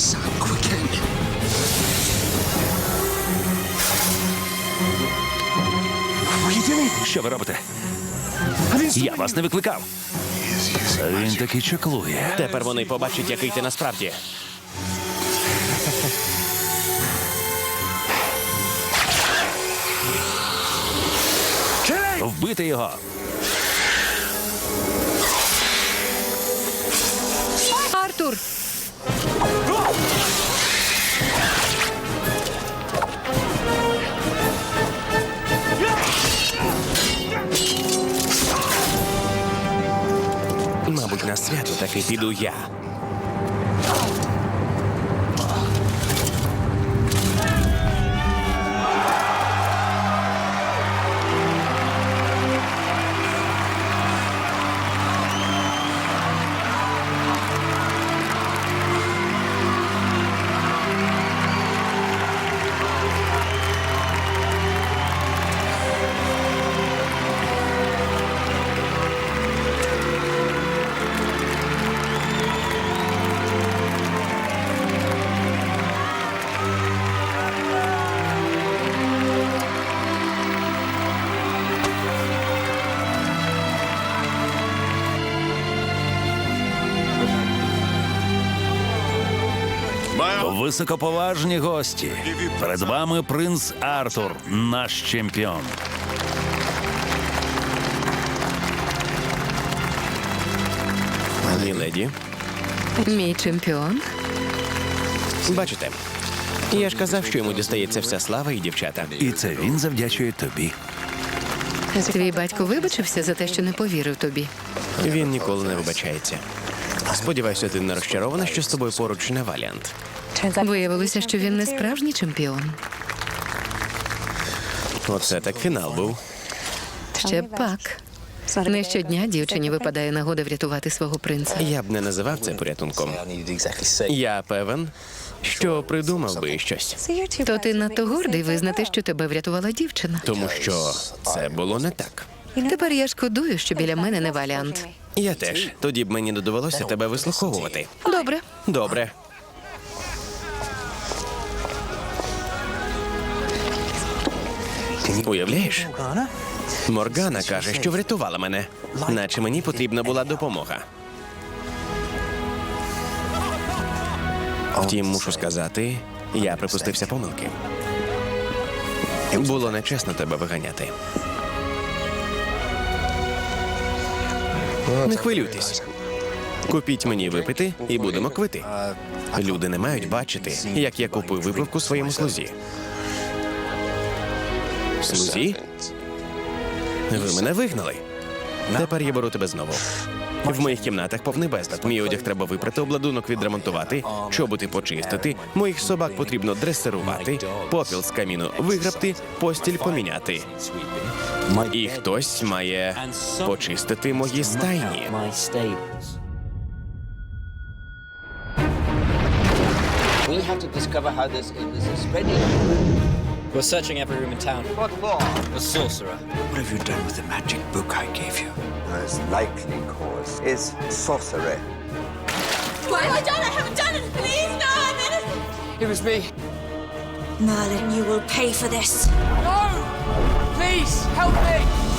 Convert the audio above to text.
sangue quente. Що ви робите? Я вас не викликав. Він таки чеклує. Тепер вони побачать, який ти насправді. Вбити його. Артур. На свято таки піду я. Високоповажні гості. Перед вами принц Артур, наш чемпіон. Міледі, Мій чемпіон. бачите, я ж казав, що йому дістається вся слава і дівчата. І це він завдячує тобі. Твій батько вибачився за те, що не повірив тобі. Він ніколи не вибачається. Сподіваюся, ти не розчарована, що з тобою поруч не Валіант. Виявилося, що він не справжній чемпіон. Оце так фінал був. Ще пак. Не щодня дівчині випадає нагода врятувати свого принца. Я б не називав це порятунком. Я певен, що придумав би щось, То ти надто гордий визнати, що тебе врятувала дівчина. тому що це було не так. Тепер я шкодую, що біля мене не валіант. Я теж. Тоді б мені не довелося тебе вислуховувати. Добре. Добре. Уявляєш? Моргана каже, що врятувала мене, наче мені потрібна була допомога. Втім, мушу сказати, я припустився помилки. Було нечесно тебе виганяти. Не хвилюйтесь. Купіть мені випити і будемо квити. Люди не мають бачити, як я купую випивку своєму слузі. Слузі? Ви мене вигнали. Тепер я беру тебе знову. В моїх кімнатах повний безлад. Мій одяг треба випрати, обладунок відремонтувати, чоботи почистити, моїх собак потрібно дресирувати, попіл з каміну виграбти, постіль поміняти. І хтось має почистити мої стайні. We have to discover how this is spreading. We're searching every room in town. What for? The sorcerer. What have you done with the magic book I gave you? The most likely cause is sorcery. What have I done? I haven't done it. Please, no, I'm innocent. It was me. Merlin, you will pay for this. No! Please, help me!